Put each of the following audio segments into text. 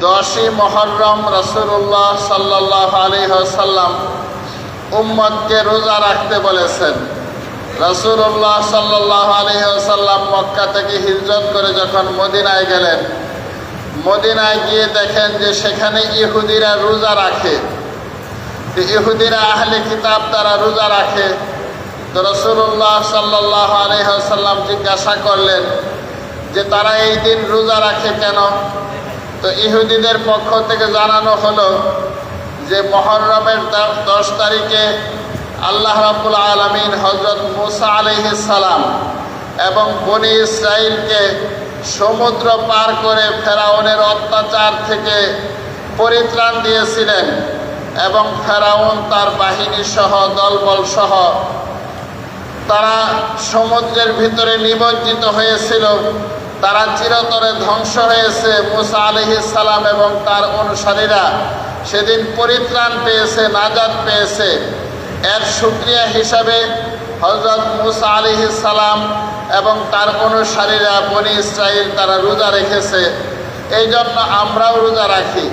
দশই মহরম রসুল্লাহ সাল্লাহ আলহ্লাম উম্মদকে রোজা রাখতে বলেছেন। রসুল্লাহ সাল্লাহ আলহ্লাম মক্কা থেকে হিজরত করে যখন মদিনায় গেলেন, মদিনায় গিয়ে দেখেন যে সেখানে ইহুদিরা রোজা রাখে। ইহুদিরা আহলে কিতাব তারা রোজা রাখে। তো রসুল্লাহ সাল্লাহ আলহ্লাম জিজ্ঞাসা করলেন যে তারা এই দিন রোজা রাখে কেন? তো ইহুদিদের পক্ষ থেকে জানানো হলো যে মহরমের দশ তারিখে আল্লাহ রাবুল আলমিন হজরত মুসা সালাম এবং বনি ইসরায়েলকে সমুদ্র পার করে ফেরাউনের অত্যাচার থেকে পরিত্রাণ দিয়েছিলেন এবং ফেরাউন তার বাহিনী সহ দলবল সহ তারা সমুদ্রের ভিতরে নিমজ্জিত হয়েছিল। তারা চিরতরে ধ্বংস হয়েছে মুসা আলহি সালাম এবং তার অনুসারীরা। সেদিন পরিত্রাণ পেয়েছে নাজাদ পেয়েছে। এর সুক্রিয়া হিসাবে হজরত মুসা আলহি সালাম এবং তার অনুসারীরা বনি ইসরায়েল তারা রোজা রেখেছে। এই জন্য আমরাও রোজা রাখি।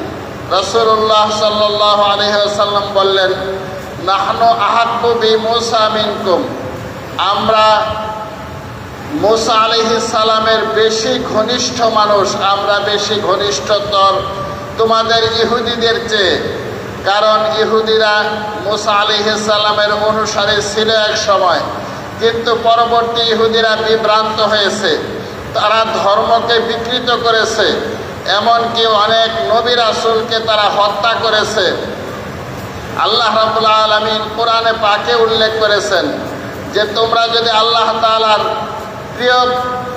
রসুল্লাহ সাল্লাহ আলহ্লাম বললেন, নাহনো আহাক্কু বি মুসা মিনকুম। আমরা মুসা আলহি সালামের বেশি ঘনিষ্ঠ মানুষ, আমরা বেশি ঘনিষ্ঠতর তোমাদের ইহুদিদের চেয়ে। কারণ ইহুদিরা মুসা আলিহ সালামের অনুসারে ছিল এক সময়, কিন্তু পরবর্তী ইহুদিরা বিভ্রান্ত হয়েছে। তারা ধর্মকে বিকৃত করেছে, এমনকি অনেক নবী রাসুলকে তারা হত্যা করেছে। আল্লাহ রাবুল্লাহ আলমিন কোরআনে পাকে উল্লেখ করেছেন যে তোমরা যদি আল্লাহ তালার প্রিয়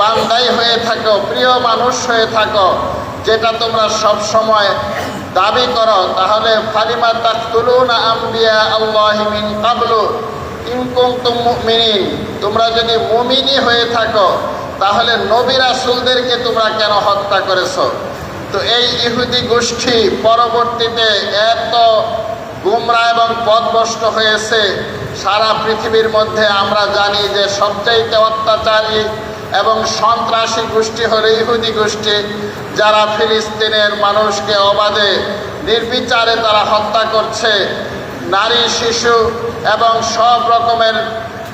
বান্দাই হয়ে থাকো, প্রিয় মানুষ হয়ে থাকো। যেটা তোমরা সব সময় দাবি করো, তাহলে ফালিমা তাকতুলুনা আম্বিয়া আল্লাহিমিন কাবলু। তোমরা যদি মুমিনি হয়ে থাকো, তাহলে নবী রাসুলদেরকে তোমরা কেন হত্যা করেছ? তো এই ইহুদি গোষ্ঠী পরবর্তীতে এত গুমরা এবং পথভ্রষ্ট হয়েছে। সারা পৃথিবীর মধ্যে আমরা জানি যে সবচাইতে অত্যাচারী এবং সন্ত্রাসী গোষ্ঠী হলো ইহুদি গোষ্ঠী, যারা ফিলিস্তিনের মানুষকে অবাধে নির্বিচারে তারা হত্যা করছে। নারী, শিশু এবং সব রকমের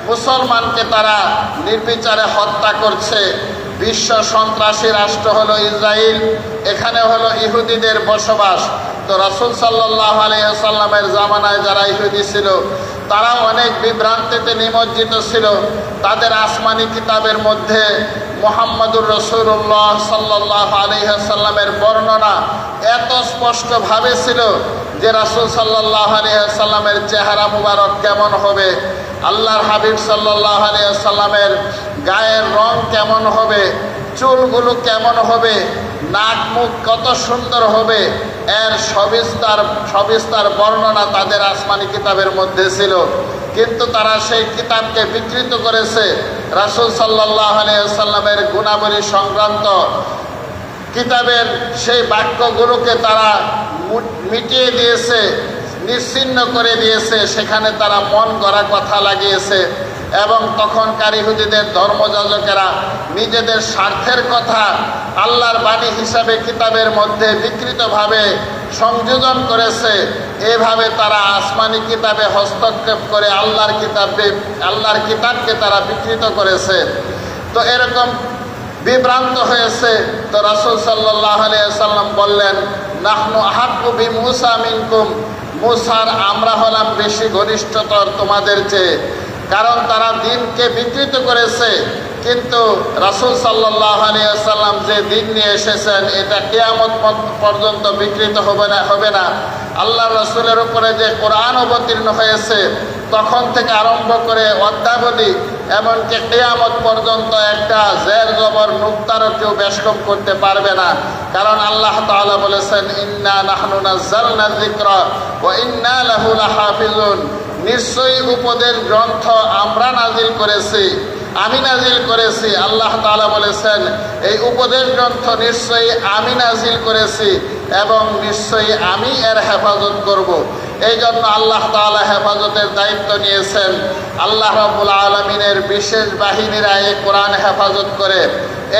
মুসলমানকে তারা নির্বিচারে হত্যা করছে। বিশ্ব সন্ত্রাসী রাষ্ট্র হলো ইসরায়েল এখানে হলো ইহুদিদের বসবাস। তো রাসুল সাল্লাহ আলহামের জামানায় যারা ইহুদি ছিল তারা অনেক বিভ্রান্তিতে নিমজ্জিত ছিল। তাদের আসমানি কিতাবের মধ্যে মোহাম্মদুর রসুল্লাহ সাল্লাহ আলহামের বর্ণনা এত স্পষ্টভাবে ছিল যে রাসুল সাল্লাহ চেহারা মুবারক কেমন হবে? আল্লাহর হাবিব সাল্লাহ গায়ের রং কেমন হবে? চুলগুলো কেমন হবে? নাক মুখ কত সুন্দর হবে? এর সবিস্তার সবিস্তার বর্ণনা তাদের আসমানি কিতাবের মধ্যে ছিল। কিন্তু তারা সেই কিতাবকে বিকৃত করেছে। রাসুল সাল্লাহ আলিয়াল্লামের গুণাবলী সংক্রান্ত কিতাবের সেই বাক্যগুলোকে তারা মিটিয়ে দিয়েছে, নিশ্চিন্ন করে দিয়েছে, সেখানে তারা মন গড়া কথা লাগিয়েছে এবং তখনকার ইহুদিদের ধর্মযাজকেরা নিজেদের স্বার্থের কথা আল্লাহর বাণী হিসাবে কিতাবের মধ্যে বিকৃতভাবে সংযোজন করেছে। এভাবে তারা আসমানি কিতাবে হস্তক্ষেপ করে আল্লাহর কিতাবে আল্লাহর কিতাবকে তারা বিকৃত করেছে। তো এরকম বিভ্রান্ত হয়েছে। তো রাসুল সাল্লাহ সাল্লাম বললেন, নাহনু আহাকুবি মুসা মিনকুম। মুসার আমরা হলাম বেশি ঘনিষ্ঠতর তোমাদের চেয়ে। কারণ তারা দিনকে বিকৃত করেছে। কিন্তু রাসুল সাল্লাহ আলিয়াল্লাম যে দিন নিয়ে এসেছেন, এটা কেয়ামত পর্যন্ত বিকৃত হবে না হবে না। আল্লাহ রসুলের উপরে যে কোরআন অবতীর্ণ হয়েছে, তখন থেকে আরম্ভ করে অদ্যাবধি এমনকি কেয়ামত পর্যন্ত একটা জের জবর নুক্তারও কেউ বেশকম করতে পারবে না। কারণ আল্লাহ তাআলা বলেছেন, ইন্না নাহনু নাজ্জালনা যিকরা ওয়া ইন্না লাহু লাহাফিজুন। নিশ্চয়ই উপদেশ গ্রন্থ আমরা নাজিল করেছি, আমি নাজিল করেছি। আল্লাহ তাআলা বলেছেন, এই উপদেশ গ্রন্থ নিশ্চয়ই আমি নাজিল করেছি এবং নিশ্চয়ই আমি এর হেফাজত করব। এই জন্য আল্লাহ তাআলা হেফাজতের দায়িত্ব নিয়েছেন। আল্লাহ রবুল আলমিনের বিশেষ বাহিনীরা এই কোরআন হেফাজত করে।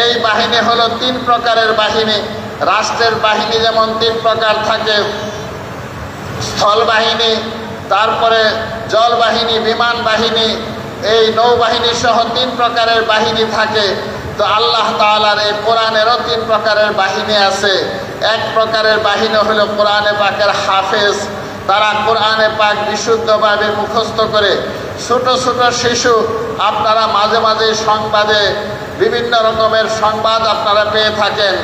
এই বাহিনী হলো তিন প্রকারের বাহিনী। রাষ্ট্রের বাহিনী যেমন তিন প্রকার থাকে। স্থল বাহিনী, তারপরে জল বাহিনী, বিমান বাহিনী, এই নৌবাহিনী সহ তিন প্রকারের বাহিনী থাকে। তো আল্লাহ তাআলার এই কোরআনেরও তিন প্রকারের বাহিনী আছে। এক প্রকারের বাহিনী হলো কোরআনে পাকের হাফেজ। তারা কোরআনে পাক বিশুদ্ধভাবে মুখস্থ করে ছোট ছোট শিশু আপনারা মাঝে মাঝে সংবাদে বিভিন্ন রকমের সংবাদ আপনারা পেয়ে থাকেন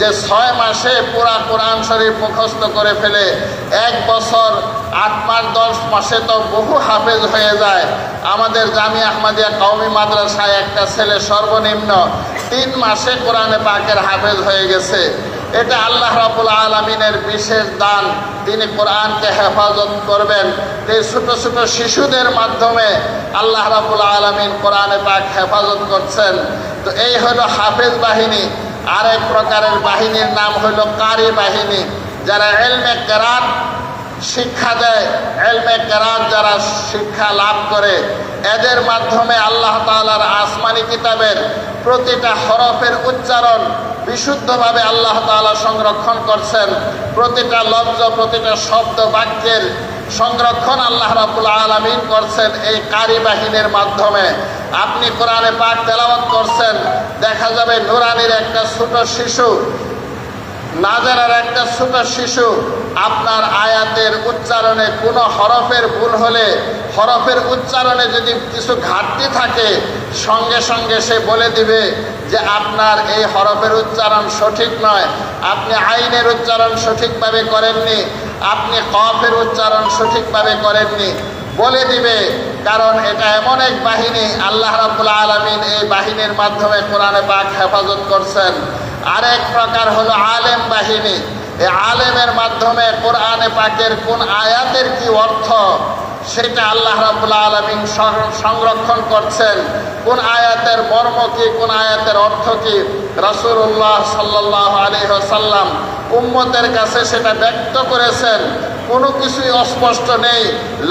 যে ছয় মাসে পুরা কোরআন শরীফ মুখস্থ করে ফেলে, এক বছর, আট মাস, দশ মাসে তো বহু হাফেজ হয়ে যায়। আমাদের জামি আহমদিয়া কওমি মাদ্রাসায় একটা ছেলে সর্বনিম্ন তিন মাসে কোরআনে পাকের হাফেজ হয়ে গেছে। এটা আল্লাহ রাবুল আলমিনের বিশেষ দান। তিনি কোরআনকে হেফাজত করবেন, এই ছোট ছোট শিশুদের মাধ্যমে আল্লাহ রাবুল আলমিন কোরআনে পাক হেফাজত করছেন। তো এই হলো হাফেজ বাহিনী। আরেক প্রকারের বাহিনীর নাম হলো কারি বাহিনী, যারা এলমে কেরাত শিক্ষা দেয়, এলমে যারা শিক্ষা লাভ করে, এদের মাধ্যমে আল্লাহ তাআলার আসমানি কিতাবের প্রতিটা হরফের উচ্চারণ বিশুদ্ধভাবে আল্লাহ তাআলা সংরক্ষণ করছেন। প্রতিটা লব্জ, প্রতিটা শব্দ বাক্যের সংরক্ষণ আল্লাহ রাবুল আলমিন করছেন এই কারি বাহিনীর মাধ্যমে। আপনি কোরআনে পাক তেলাওয়াত করছেন, দেখা যাবে নুরানির একটা ছোট শিশু, নাজারার একটা ছোট শিশু আপনার আয়াতের উচ্চারণে কোনো হরফের ভুল হলে, হরফের উচ্চারণে যদি কিছু ঘাটতি থাকে, সঙ্গে সঙ্গে সে বলে দিবে যে আপনার এই হরফের উচ্চারণ সঠিক নয়। আপনি আইনের উচ্চারণ সঠিকভাবে করেননি, আপনি কফের উচ্চারণ সঠিকভাবে করেননি। বলে দিবে, কারণ এটা এমন এক বাহিনী, আল্লাহ রাবুল আলমিন এই বাহিনীর মাধ্যমে কোরআনে পাক হেফাজত করছেন। আরেক প্রকার হলো আলেম বাহিনী। এই আলেমের মাধ্যমে কোরআনে পাকের কোন আয়াতের কি অর্থ? সেটা আল্লাহ রাবুল্লাহ আলমিন সংরক্ষণ করছেন। কোন আয়াতের মর্ম কি, কোন আয়াতের অর্থ কি? রাসুল্লাহ সাল্লাহ আলী সাল্লাম উম্মতের কাছে সেটা ব্যক্ত করেছেন। কোনো কিছুই অস্পষ্ট নেই।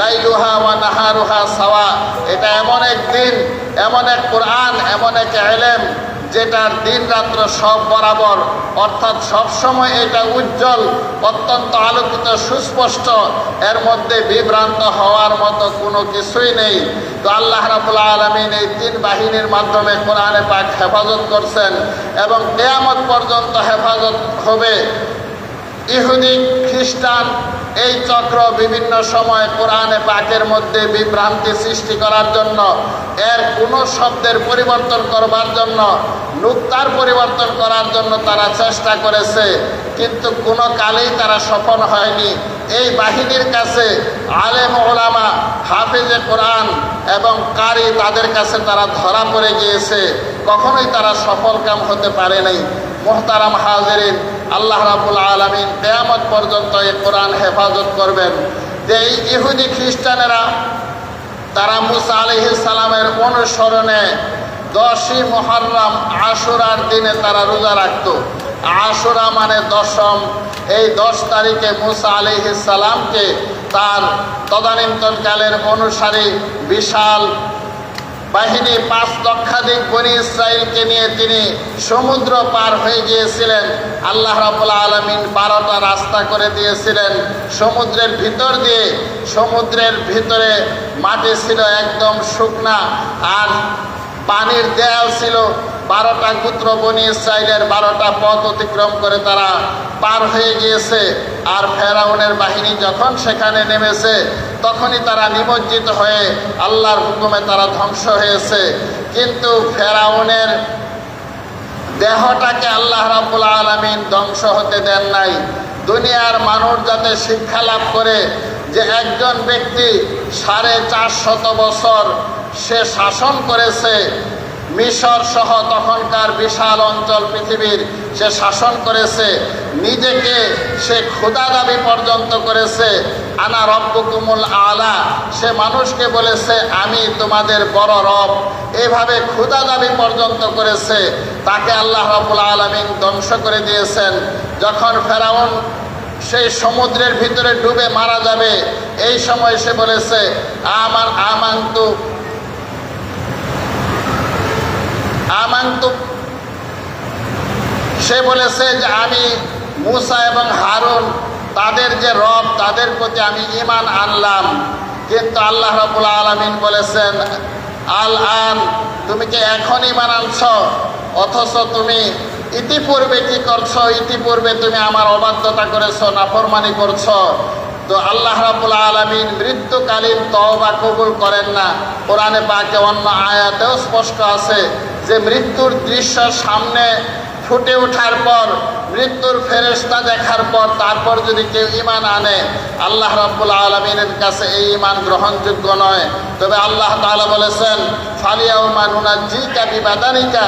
লাইলুহা ওয়া নাহারুহা সাওয়া। এটা এমন এক দিন, এমন এক কোরআন, এমন এক এলেম যেটার দিন রাত্র সব বরাবর, অর্থাৎ সব সময় এটা উজ্জ্বল, অত্যন্ত আলোকিত, সুস্পষ্ট, এর মধ্যে বিভ্রান্ত হওয়ার মতো কোনো কিছুই নেই। তো আল্লাহ রাবুল আলমিন এই তিন বাহিনীর মাধ্যমে কোরআনে পাক হেফাজত করছেন এবং কেয়ামত পর্যন্ত হেফাজত হবে। ইহুদি খ্রিস্টান এই চক্র বিভিন্ন সময় কোরআনে পাকের মধ্যে বিভ্রান্তি সৃষ্টি করার জন্য, এর কোনো শব্দের পরিবর্তন করবার জন্য, নুক্তার পরিবর্তন করার জন্য তারা চেষ্টা করেছে, কিন্তু কোনো কালেই তারা সফল হয়নি। এই বাহিনীর কাছে আলেম ওলামা, হাফেজে কোরআন এবং কারি তাদের কাছে তারা ধরা পড়ে গিয়েছে। কখনোই তারা সফল কাম হতে পারে নাই। মোহতারাম হাজরিন আল্লাহ রাবুল আলমিন কেয়ামত পর্যন্ত এই কোরআন হেফাজত করবেন। যে এই ইহুদি খ্রিস্টানেরা, তারা মুসা আলহি অনুসরণে দশই মহরম আশুরার দিনে তারা রোজা রাখত। আশুরা মানে দশম। এই দশ তারিখে মুসা আলহি তার তদানীন্তনকালের অনুসারী বিশাল বাহিনী পাঁচ লক্ষাধিক বনি ইসরায়েলকে নিয়ে তিনি সমুদ্র পার হয়ে গিয়েছিলেন। আল্লাহ রাবুল্লাহ আলমিন বারোটা রাস্তা করে দিয়েছিলেন। সমুদ্রের ভিতর দিয়ে, সমুদ্রের ভিতরে মাটি ছিল একদম শুকনা আর পানির দেয়াল ছিল। বারোটা গুত্র বনি ইসরায়েলের বারোটা পথ অতিক্রম করে তারা পার হয়ে গিয়েছে। আর ফেরাউনের বাহিনী যখন সেখানে নেমেছে, তখনই তারা নিমজ্জিত হয়ে আল্লাহর হুকুমে তারা ধ্বংস হয়েছে। কিন্তু ফেরাউনের দেহটাকে আল্লাহ রাবুল আলমিন ধ্বংস হতে দেন নাই। দুনিয়ার মানুষ যাতে শিক্ষা লাভ করে যে একজন ব্যক্তি সাড়ে চারশত বছর সে শাসন করেছে মিশর সহ তখনকার বিশাল অঞ্চল পৃথিবীর সে শাসন করেছে, নিজেকে সে ক্ষুদা দাবি পর্যন্ত করেছে, আনা রব্বকুমুল আলা, সে মানুষকে বলেছে, আমি তোমাদের বড় রব। এভাবে ক্ষুদা দাবি পর্যন্ত করেছে, তাকে আল্লাহ রবুল আলমিন ধ্বংস করে দিয়েছেন। যখন ফেরাউন সেই সমুদ্রের ভিতরে ডুবে মারা যাবে, এই সময় সে বলেছে, আমার আমান্তু সে বলেছে যে আমি মুসা এবং হারুন, তাদের যে রব, তাদের প্রতি আমি ইমান আনলাম। কিন্তু আল্লাহ রবুল আলমিন বলেছেন আল আন তুমি কি এখন ইমান আনছ? অথচ তুমি ইতিপূর্বে কি করছ? ইতিপূর্বে তুমি আমার অবাধ্যতা করেছ, নাফরমানি করছ। তো আল্লাহ রাবুল আলমিন মৃত্যুকালীন তওবা কবুল করেন না। কোরআনে পাকে অন্য আয়াতেও স্পষ্ট আছে যে মৃত্যুর দৃশ্য সামনে ফুটে ওঠার পর, মৃত্যুর ফেরেস্তা দেখার পর, তারপর যদি কেউ ইমান আনে, আল্লাহ রাব্বুল আলমিনের কাছে এই ইমান গ্রহণযোগ্য নয়। তবে আল্লাহ তাআলা বলেছেন, ফালিয়াউ মানুনা জিকা বিবাদানিকা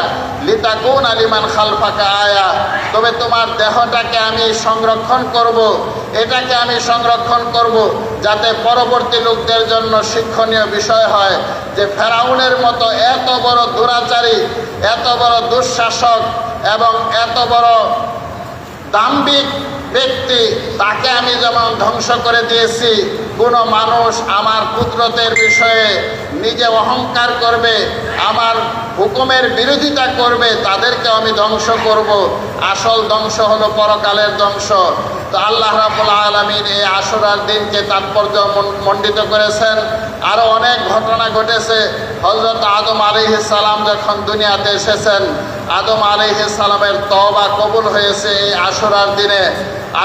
লিতাকুন আলিমান খালফাকা আয়া। তবে তোমার দেহটাকে আমি সংরক্ষণ করব, এটাকে আমি সংরক্ষণ করব। যাতে পরবর্তী লোকদের জন্য শিক্ষণীয় বিষয় হয় যে ফেরাউনের মতো এত বড় দুরাচারী, এত বড় দুঃশাসক এবং এত বড় দাম্ভিক ব্যক্তি, তাকে আমি যেমন ধ্বংস করে দিয়েছি, কোনো মানুষ আমার কুদরতের বিষয়ে নিজে অহংকার করবে, আমার হুকুমের বিরোধিতা করবে তাদেরকে আমি ধ্বংস করব। আসল ধ্বংস হলো পরকালের ধ্বংস। তো আল্লাহ রাবুল আলমিন এই আশুরার দিনকে তাৎপর্য মণ্ডিত করেছেন। আরও অনেক ঘটনা ঘটেছে। হজরত আদম আলিহ সালাম যখন দুনিয়াতে এসেছেন, আদম আলিহ সালামের তবা কবুল হয়েছে এই আশুরার দিনে।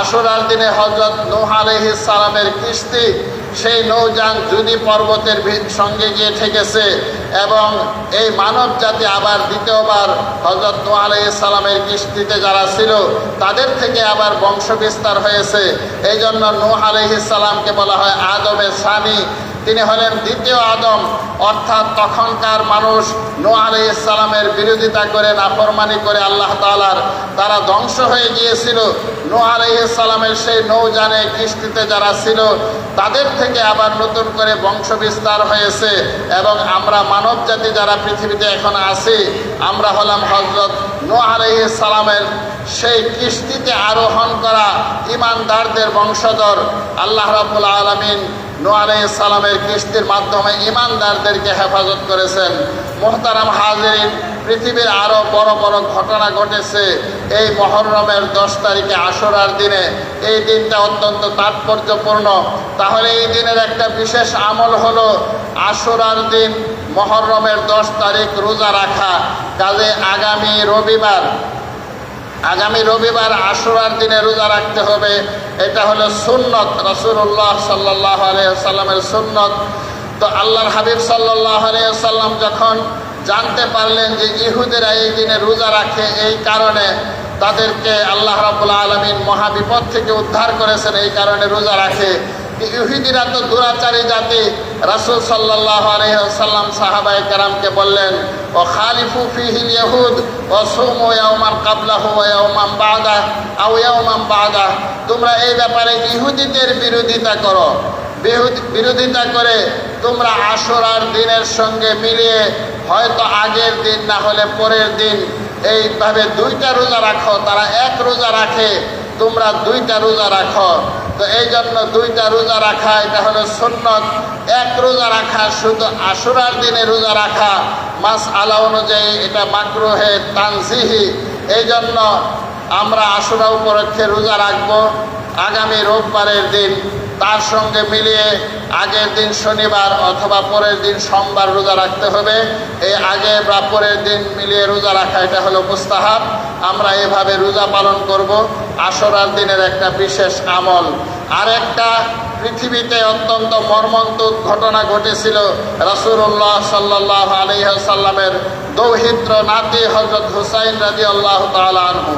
আশুরার দিনে হজরত নূহ আলহ সালামের কিস্তি, সেই নৌযান জুদি পর্বতের সঙ্গে গিয়ে ঠেকেছে। এবং এই মানব জাতি আবার দ্বিতীয়বার হজরত আলাই সালামের কিস্তিতে যারা ছিল, তাদের থেকে আবার বংশ বিস্তার হয়েছে। এই জন্য নূহ আলহ সালামকে বলা হয় আদমের স্বামী। তিনি হলেন দ্বিতীয় আদম, অর্থাৎ তখনকার মানুষ নো আলি ইসলামের বিরোধিতা করে, নাফরমানি করে আল্লাহ তালার তারা ধ্বংস হয়ে গিয়েছিল। নো আলি ইসলামের সেই নৌজানে কিস্তিতে যারা ছিল, তাদের থেকে আবার নতুন করে বংশ বিস্তার হয়েছে এবং আমরা মানব জাতি যারা পৃথিবীতে এখন আছি, আমরা হলাম হজরত নো আলি সালামের সেই কিস্তিতে আরোহণ করা ইমানদারদের বংশধর। আল্লাহ রাবুল আলমিন নো সালামের কিস্তির মাধ্যমে ইমানদারদেরকে হেফাজত করেছেন। মোহতারাম হাজিরিন, পৃথিবীর আরও বড় বড় ঘটনা ঘটেছে এই মহরমের দশ তারিখে আশরার দিনে। এই দিনটা অত্যন্ত তাৎপর্যপূর্ণ। তাহলে এই দিনের একটা বিশেষ আমল হলো আশরার দিন, মহরমের দশ তারিখ রোজা রাখা। কাজে আগামী রবিবার আগামী রবিবার আশুরার দিনে রোজা রাখতে হবে। এটা হলো সুন্নত রসুল্লাহ সাল্লাহ আলিয়াল্লামের সুন্নত। তো আল্লাহর হাবিব সাল্লাহ আলিয়াল্লাম যখন জানতে পারলেন যে ইহুদেরা এই দিনে রোজা রাখে এই কারণে তাদেরকে আল্লাহ রাবুল্লা আলমিন মহাবিপদ থেকে উদ্ধার করেছেন, এই কারণে রোজা রাখে। ইহুদিরা তো দুরাচারী জাতি, রাসুল সাল্লাহ আলহিহাল্লাম সাহাবাই কারামকে বললেন, ও খালিফু ফিহিল ইহুদ, ও সুম ইয়াউমান কাবলাহু ইয়াউমান বাদা, আও ইয়াউমান বাদা, তোমরা এই ব্যাপারে ইহুদিদের বিরোধিতা করো। বিরোধিতা করে তোমরা আশরার দিনের সঙ্গে মিলিয়ে, হয়তো আগের দিন না হলে পরের দিন এইভাবে দুইটা রোজা রাখো, তারা এক রোজা রাখে, তোমরা দুইটা রোজা রাখো। তো এই জন্য দুইটা রোজা রাখা, এটা হলো সন্ন্যত এক রোজা রাখা, শুধু আশুরার দিনে রোজা রাখা। মাস আলা অনুযায়ী এটা মাকরুহে তানসিহি এই জন্য আমরা আশুরা উপলক্ষে রোজা রাখব। আগামী রোববারের দিন তার সঙ্গে মিলিয়ে আগের দিন শনিবার অথবা পরের দিন সোমবার রোজা রাখতে হবে। এই আগে বা পরের দিন মিলিয়ে রোজা রাখা, এটা হলো মুস্তাহাব। আমরা এভাবে রোজা পালন করব। আশরার দিনের একটা বিশেষ আমল। আর একটা পৃথিবীতে অত্যন্ত মর্মন্তুক ঘটনা ঘটেছিল রাসুল্লাহ সাল্লাহ আলহাসাল্লামের দৌহিত্র নাতি হজরত হুসাইন রাজি আল্লাহ তালু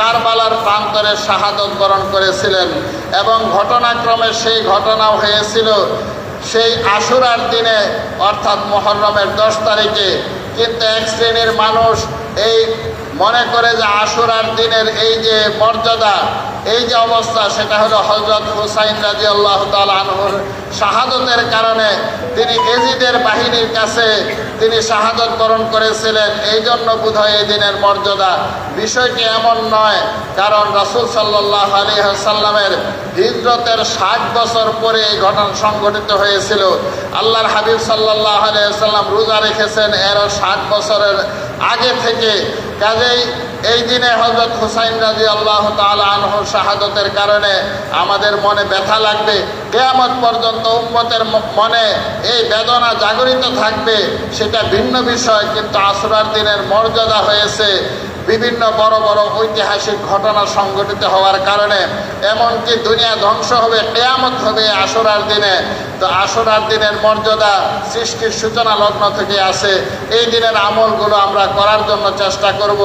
কারবালার প্রান্তরে শাহাদত বরণ করেছিলেন এবং ঘটনাক্রমে সেই ঘটনাও হয়েছিল। সেই আশুরার দিনে, অর্থাৎ মহরমের দশ তারিখে, কিন্তু এক শ্রেণির মানুষ এই মনে করে যে আশুরার দিনের এই যে মর্যাদা, এই যে অবস্থা, সেটা হলো হজরত হুসাইন রাজি আল্লাহ আনহুর শাহাদতের কারণে তিনি এজিদের বাহিনীর কাছে তিনি শাহাদত বরণ করেছিলেন। এই জন্য বোধ হয় এই দিনের মর্যাদা। বিষয়টি এমন নয়, কারণ রাসুল সাল্লাহ আলী সাল্লামের হিজরতের ষাট বছর পরে এই ঘটনা সংঘটিত হয়েছিল। আল্লাহর হাবিব সাল্লাহ আলিয়া সাল্লাম রোজা রেখেছেন এরও ষাট বছরের আগে থেকে কাজেই এই দিনে হজরত হুসাইন রাজি আল্লাহ আনহ শাহাদতের কারণে আমাদের মনে ব্যথা লাগবে। কেয়ামত পর্যন্ত উম্মতের মনে এই বেদনা জাগরিত থাকবে, সেটা ভিন্ন বিষয়, কিন্তু আসরার দিনের মর্যাদা হয়েছে। বিভিন্ন বড় বড় ঐতিহাসিক ঘটনা সংঘটিত হওয়ার কারণে, এমনকি দুনিয়া ধ্বংস হবে, কেয়ামত হবে আসরার দিনে। তো আসরার দিনের মর্যাদা সৃষ্টির সূচনা লগ্ন থেকে আসে এই দিনের আমলগুলো আমরা করার জন্য চেষ্টা করব।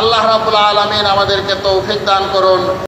আল্লাহ রাবুল আলমিন আমাদেরকে তৌফিক দান করুন।